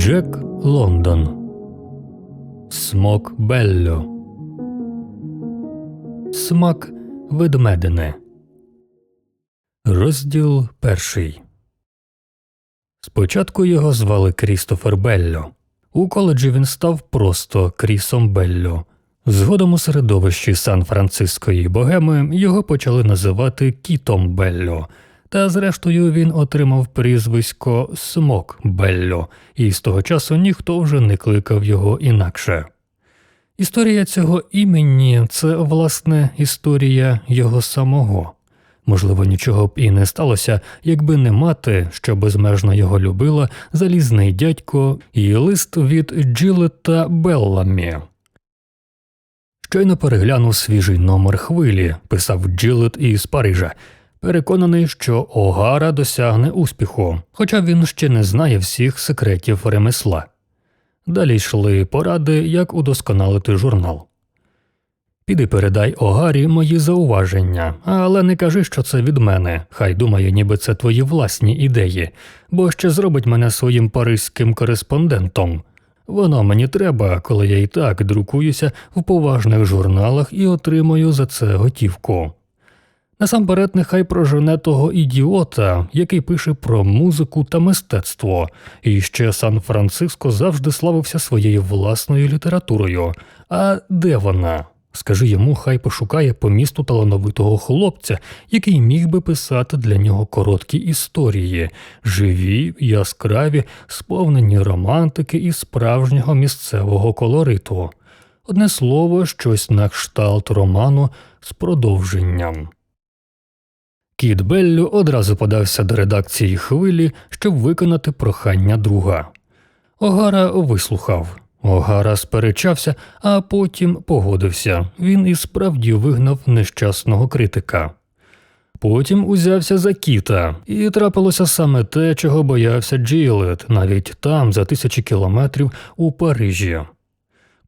Джек Лондон Смок Белло Смак ведмедини. Розділ перший. Спочатку його звали Крістофер Белло. У коледжі він став просто Крісом Белло. Згодом у середовищі Сан-Францискої богеми його почали називати Кітом Белло, та зрештою він отримав прізвисько Смок Белло, і з того часу ніхто вже не кликав його інакше. Історія цього імені це, власне, історія його самого. Можливо, нічого б і не сталося, якби не мати, що безмежно його любила, залізний дядько і лист від Джилета Белламі. Щойно переглянув свіжий номер хвилі, писав Джилет із Парижа, переконаний, що Огара досягне успіху, хоча він ще не знає всіх секретів ремесла. Далі йшли поради, як удосконалити журнал. Піди передай Огарі мої зауваження, але не кажи, що це від мене. Хай думає, ніби це твої власні ідеї, бо ще зробить мене своїм паризьким кореспондентом. Воно мені треба, коли я і так друкуюся в поважних журналах і отримую за це готівку. Насамперед, нехай прожене того ідіота, який пише про музику та мистецтво, і ще Сан-Франциско завжди славився своєю власною літературою. А де вона? Скажи йому, хай пошукає по місту талановитого хлопця, який міг би писати для нього короткі історії, живі, яскраві, сповнені романтики і справжнього місцевого колориту. Одне слово, щось на кшталт роману з продовженням. Кіт Беллю одразу подався до редакції хвилі, щоб виконати прохання друга. Огара вислухав. Огара сперечався, а потім погодився. Він і справді вигнав нещасного критика. Потім узявся за кіта, і трапилося саме те, чого боявся Джилет, навіть там, за тисячі кілометрів у Парижі.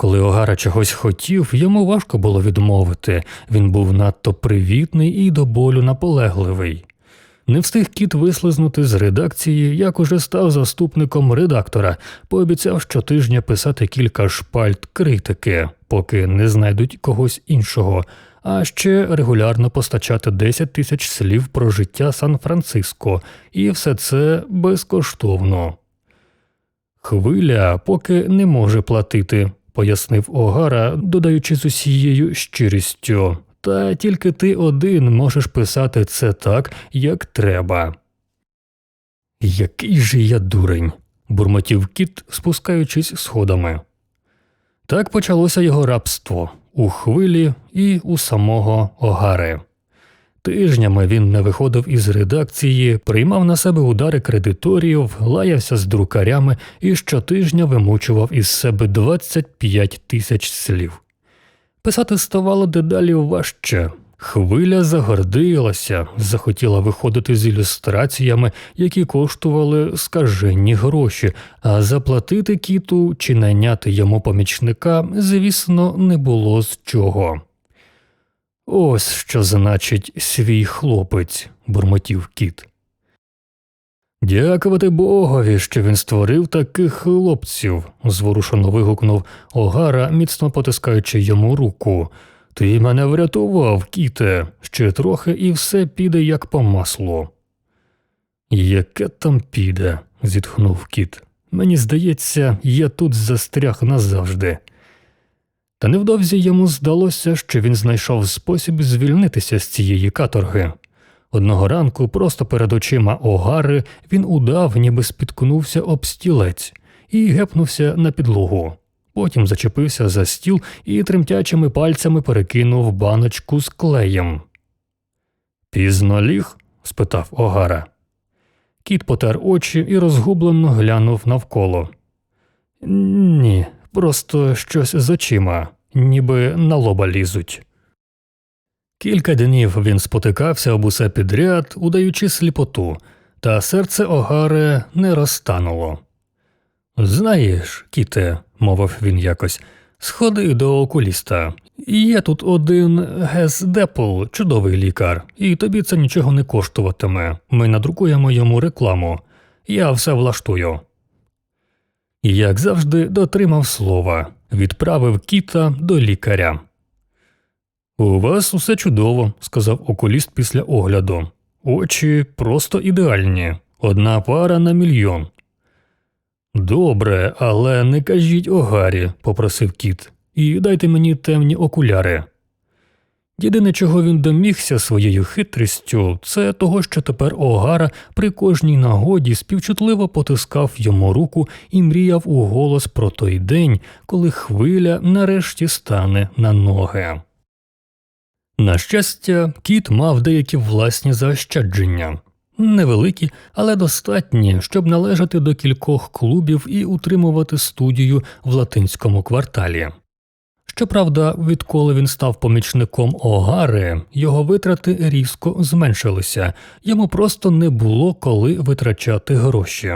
Коли Огара чогось хотів, йому важко було відмовити він був надто привітний і до болю наполегливий. Не встиг кіт вислизнути з редакції, як уже став заступником редактора, пообіцяв щотижня писати кілька шпальт критики, поки не знайдуть когось іншого, а ще регулярно постачати 10 тисяч слів про життя Сан-Франциско, і все це безкоштовно. Хвиля поки не може платити, пояснив Огара, додаючи з усією щирістю. Та тільки ти один можеш писати це так, як треба. Який же я дурень, бурмотів кіт, спускаючись сходами. Так почалося його рабство у хвилі і у самого Огари. Тижнями він не виходив із редакції, приймав на себе удари кредиторів, лаявся з друкарями і щотижня вимучував із себе 25 тисяч слів. Писати ставало дедалі важче. Хвиля загордилася, захотіла виходити з ілюстраціями, які коштували скаженні гроші, а заплатити кіту чи найняти йому помічника, звісно, не було з чого. Ось що значить свій хлопець, бурмотів кіт. Дякувати Богові, що він створив таких хлопців, зворушено вигукнув Огара, міцно потискаючи йому руку. Ти мене врятував, кіте, ще трохи і все піде як по маслу. Яке там піде? зітхнув кіт. Мені здається, я тут застряг назавжди. Та невдовзі йому здалося, що він знайшов спосіб звільнитися з цієї каторги. Одного ранку, просто перед очима Огари, він удав, ніби спіткнувся об стілець і гепнувся на підлогу. Потім зачепився за стіл і тремтячими пальцями перекинув баночку з клеєм. Пізно ліг? спитав Огара. Кіт потер очі і розгублено глянув навколо. Ні, просто щось з очима, ніби на лоба лізуть. Кілька днів він спотикався об усе підряд, удаючи сліпоту, та серце Огаре не розтануло. Знаєш, кіте, мовив він якось, сходи до окуліста. Є тут один Гес Депл, чудовий лікар, і тобі це нічого не коштуватиме. Ми надрукуємо йому рекламу. Я все влаштую. І, як завжди, дотримав слова, відправив кіта до лікаря. У вас усе чудово, сказав окуліст після огляду. Очі просто ідеальні, одна пара на мільйон. Добре, але не кажіть Огарі, попросив кіт, і дайте мені темні окуляри. Єдине, чого він домігся своєю хитрістю, це того, що тепер Огара при кожній нагоді співчутливо потискав йому руку і мріяв у голос про той день, коли хвиля нарешті стане на ноги. На щастя, кіт мав деякі власні заощадження. Невеликі, але достатні, щоб належати до кількох клубів і утримувати студію в латинському кварталі. Щоправда, відколи він став помічником Огари, його витрати різко зменшилися, йому просто не було коли витрачати гроші.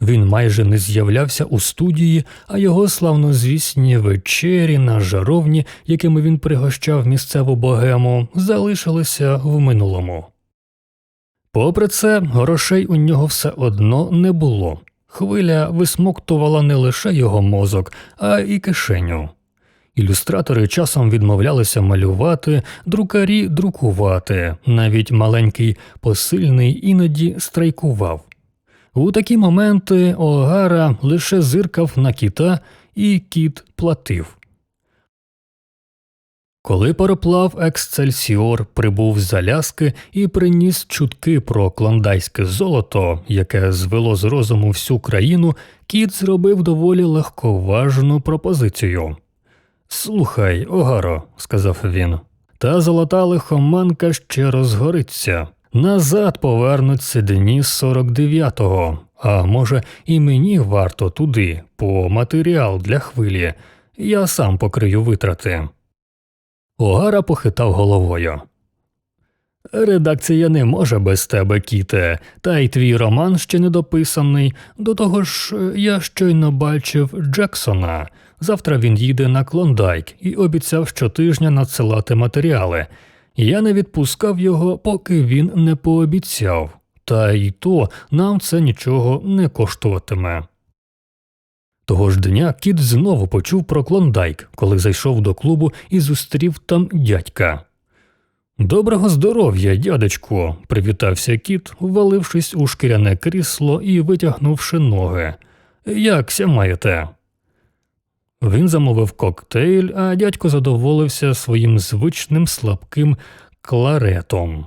Він майже не з'являвся у студії, а його славнозвісні вечері на жаровні, якими він пригощав місцеву богему, залишилися в минулому. Попри це, грошей у нього все одно не було. Хвиля висмоктувала не лише його мозок, а й кишеню. Ілюстратори часом відмовлялися малювати, друкарі друкувати, навіть маленький посильний іноді страйкував. У такі моменти Огара лише зиркав на кіта, і кіт платив. Коли пароплав Ексцельсіор прибув з Аляски і приніс чутки про клондайське золото, яке звело з розуму всю країну, кіт зробив доволі легковажну пропозицію. Слухай, Огаро, сказав він, та золота лихоманка ще розгориться. Назад повернуться дні з 49-го, а може, і мені варто туди, по матеріал для хвилі. Я сам покрию витрати. Огара похитав головою. Редакція не може без тебе, кіте, та й твій роман ще не дописаний. До того ж, я щойно бачив Джексона. Завтра він їде на Клондайк і обіцяв щотижня надсилати матеріали. Я не відпускав його, поки він не пообіцяв, та й то нам це нічого не коштуватиме. Того ж дня кіт знову почув про Клондайк, коли зайшов до клубу і зустрів там дядька. Доброго здоров'я, дядечку, привітався кіт, ввалившись у шкіряне крісло і витягнувши ноги. Якся маєте? Він замовив коктейль, а дядько задоволився своїм звичним слабким кларетом.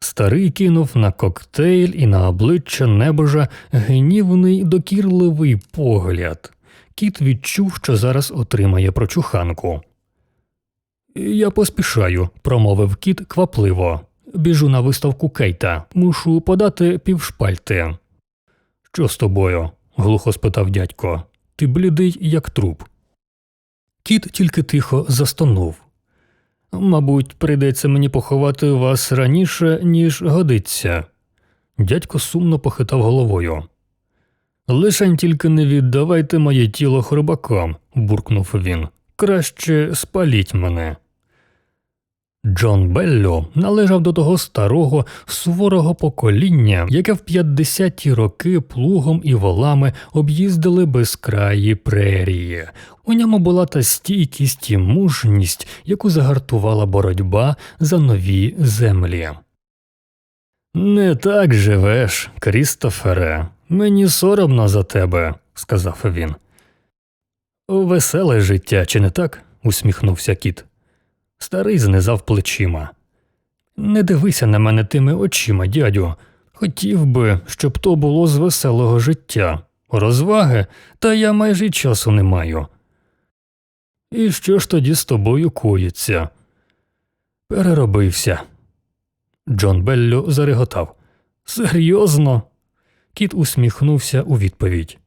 Старий кинув на коктейль і на обличчя небожа гнівний докірливий погляд. Кіт відчув, що зараз отримає прочуханку. Я поспішаю, промовив кіт квапливо. Біжу на виставку Кейта, мушу подати півшпальти. Що з тобою? глухо спитав дядько. Ти блідий, як труп. Кіт тільки тихо застонув. Мабуть, прийдеться мені поховати вас раніше, ніж годиться. Дядько сумно похитав головою. Лишень тільки не віддавайте моє тіло хробакам, буркнув він. Краще спаліть мене. Джон Белло належав до того старого суворого покоління, яке в 50-ті роки плугом і волами об'їздили безкраї прерії. У ньому була та стійкість і мужність, яку загартувала боротьба за нові землі. Не так живеш, Крістофере, мені соромно за тебе, сказав він. Веселе життя, чи не так? усміхнувся кіт. Старий знизав плечима. Не дивися на мене тими очима, дядю. Хотів би, щоб то було з веселого життя, розваги, та я майже й часу не маю. І що ж тоді з тобою коїться? Переробився. Джон Беллю зареготав. Серйозно? Кіт усміхнувся у відповідь.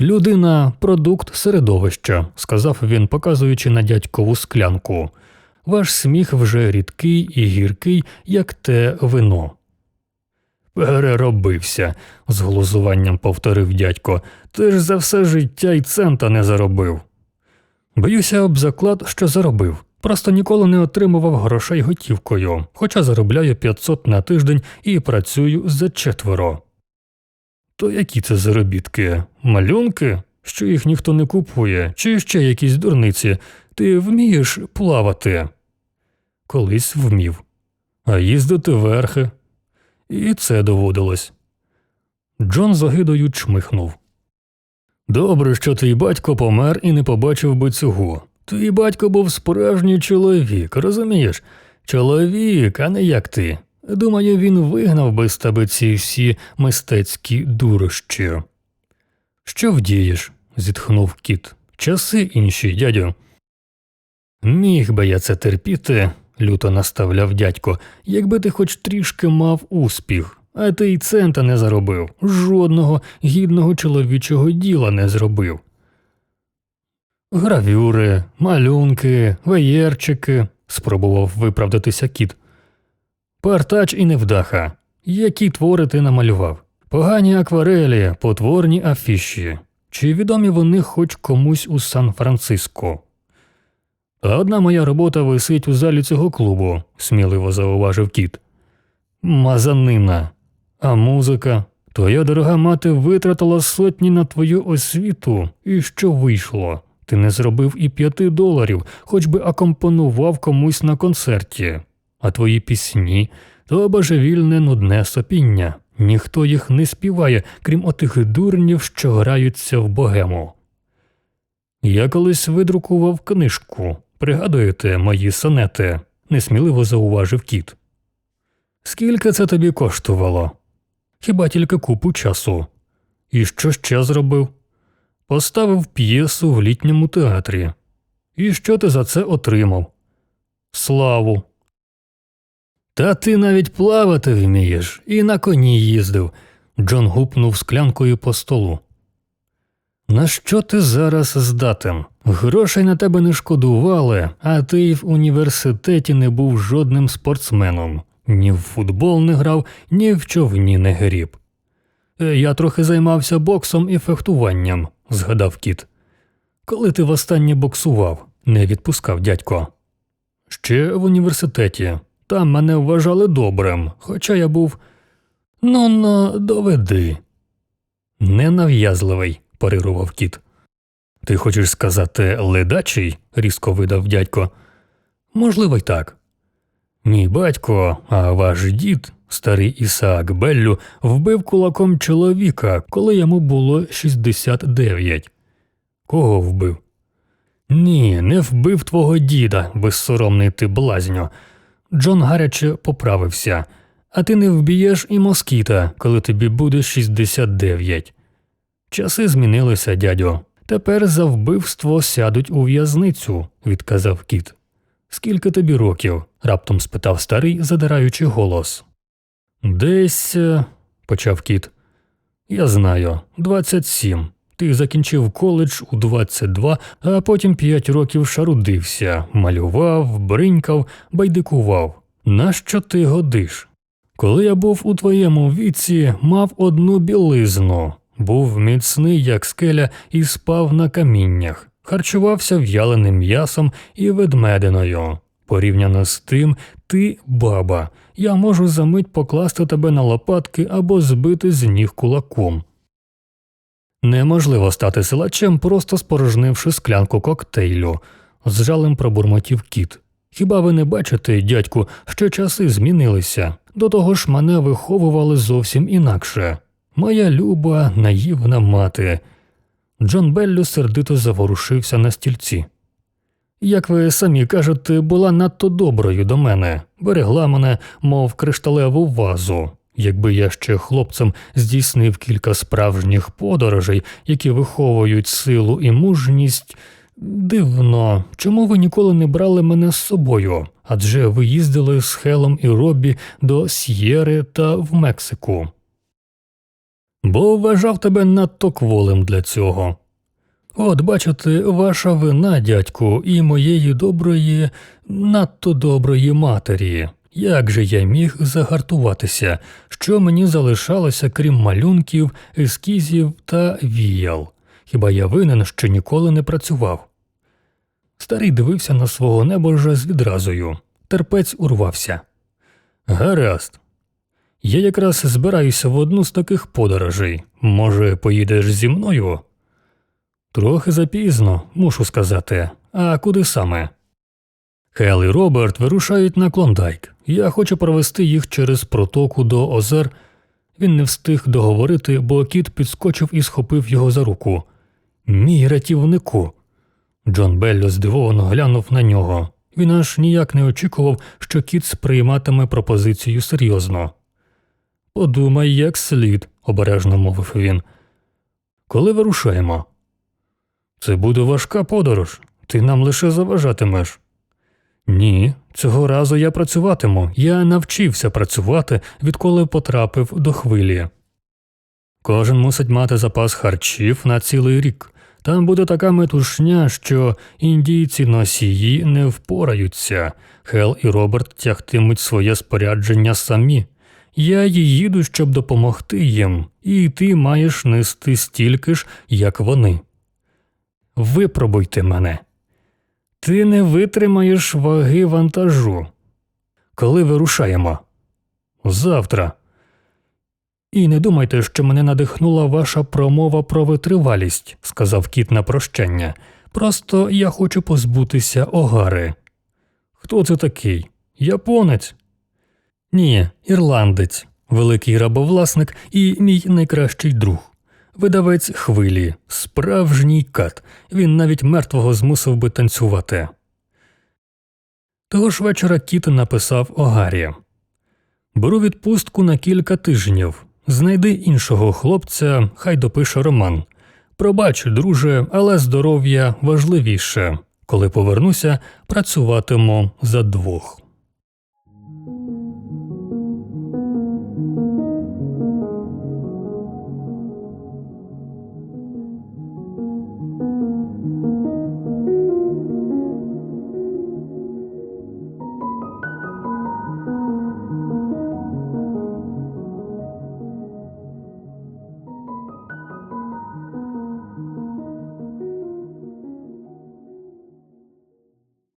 Людина продукт середовища, сказав він, показуючи на дядькову склянку. Ваш сміх вже рідкий і гіркий, як те вино. Переробився, з глузуванням повторив дядько. Ти ж за все життя й цента не заробив. Боюся об заклад, що заробив. Просто ніколи не отримував грошей готівкою, хоча заробляю 500 на тиждень і працюю за четверо. То які це заробітки? Малюнки? Що їх ніхто не купує, чи ще якісь дурниці? Ти вмієш плавати? Колись вмів. А їздити верхи. І це доводилось. Джон загидою чмихнув. Добре, що твій батько помер і не побачив би цього. Твій батько був справжній чоловік, розумієш? Чоловік, а не як ти. Думаю, він вигнав би з тебе ці всі мистецькі дурощі. Що вдієш? зітхнув кіт. Часи інші, дядю. Міг би я це терпіти, люто наставляв дядько, якби ти хоч трішки мав успіх, а ти й цента не заробив, жодного гідного чоловічого діла не зробив. Гравюри, малюнки, веєрчики, спробував виправдатися кіт. Партач і невдаха. Які твори ти намалював? Погані акварелі, потворні афіші. Чи відомі вони хоч комусь у Сан-Франциско? А одна моя робота висить у залі цього клубу, сміливо зауважив кіт. Мазанина. А музика? Твоя дорога мати витратила сотні на твою освіту, і що вийшло? Ти не зробив і п'яти доларів, хоч би акомпонував комусь на концерті. А твої пісні то божевільне нудне сопіння. Ніхто їх не співає, крім отих дурнів, що граються в богему. Я колись видрукував книжку. Пригадуєте мої сонети? несміливо зауважив кіт. Скільки це тобі коштувало? Хіба тільки купу часу. І що ще зробив? Поставив п'єсу в літньому театрі. І що ти за це отримав? Славу. Та ти навіть плавати вмієш, і на коні їздив. Джон гупнув склянкою по столу. На що ти зараз здатен? Грошей на тебе не шкодували, а ти й в університеті не був жодним спортсменом. Ні в футбол не грав, ні в човні не гріб. «Е, Я трохи займався боксом і фехтуванням, згадав кіт. Коли ти востаннє боксував, не відпускав дядько. Ще в університеті. Там мене вважали добрим, хоча я був. Ну, ну, доведи. Ненав'язливий, парирував кіт. Ти хочеш сказати ледачий? різко видав дядько. Можливо, й так. Мій батько, а ваш дід, старий Ісаак Беллю, вбив кулаком чоловіка, коли йому було 69. Кого вбив? Ні, не вбив твого діда, безсоромний ти блазньо. Джон гаряче поправився. А ти не вб'єш і москіта, коли тобі буде 69. Часи змінилися, дядьо. Тепер за вбивство сядуть у в'язницю, відказав кіт. Скільки тобі років? раптом спитав старий, задираючи голос. Десь, е, почав кіт. Я знаю, 27. Ти закінчив коледж у 22, а потім 5 років шарудився, малював, бринькав, байдикував. Нащо ти годиш? Коли я був у твоєму віці, мав одну білизну, був міцний, як скеля, і спав на каміннях, харчувався в'яленим м'ясом і ведмединою. Порівняно з тим, ти баба, я можу за мить покласти тебе на лопатки або збити з ніг кулаком. Неможливо стати силачем, просто спорожнивши склянку коктейлю, з жалем пробурмотів кіт. Хіба ви не бачите, дядьку, що часи змінилися? До того ж мене виховували зовсім інакше. Моя люба, наївна мати. Джон Беллю сердито заворушився на стільці. Як ви самі кажете, була надто доброю до мене, берегла мене, мов кришталеву вазу. Якби я ще хлопцем здійснив кілька справжніх подорожей, які виховують силу і мужність. Дивно, чому ви ніколи не брали мене з собою? Адже ви їздили з Хелом і Роббі до С'єри та в Мексику. Бо вважав тебе надто кволим для цього. От, бачите, ваша вина, дядьку, і моєї доброї, надто доброї матері. Як же я міг загартуватися, що мені залишалося, крім малюнків, ескізів та віял? Хіба я винен, що ніколи не працював? Старий дивився на свого небожа з відразою. Терпець урвався. Гаразд. Я якраз збираюся в одну з таких подорожей. Може, поїдеш зі мною? Трохи запізно, мушу сказати. А куди саме? Хел і Роберт вирушають на Клондайк. Я хочу провести їх через протоку до озер. Він не встиг договорити, бо кіт підскочив і схопив його за руку. Мій рятівнику. Джон Белло здивовано глянув на нього. Він аж ніяк не очікував, що кіт сприйматиме пропозицію серйозно. Подумай, як слід, обережно мовив він. Коли вирушаємо? Це буде важка подорож. Ти нам лише заважатимеш. Ні, цього разу я працюватиму. Я навчився працювати, відколи потрапив до хвилі. Кожен мусить мати запас харчів на цілий рік. Там буде така метушня, що індійці носії не впораються. Хел і Роберт тягтимуть своє спорядження самі. Я їду, щоб допомогти їм, і ти маєш нести стільки ж, як вони. Випробуйте мене. Ти не витримаєш ваги вантажу. Коли вирушаємо? Завтра. І не думайте, що мене надихнула ваша промова про витривалість, сказав кіт на прощання. Просто я хочу позбутися огари. Хто це такий? Японець? Ні, ірландець, великий рабовласник і мій найкращий друг. Видавець хвилі, справжній кат. Він навіть мертвого змусив би танцювати. Того ж вечора кіт написав Огарі Беру відпустку на кілька тижнів. Знайди іншого хлопця, хай допише роман. Пробач, друже, але здоров'я важливіше. Коли повернуся, працюватиму за двох.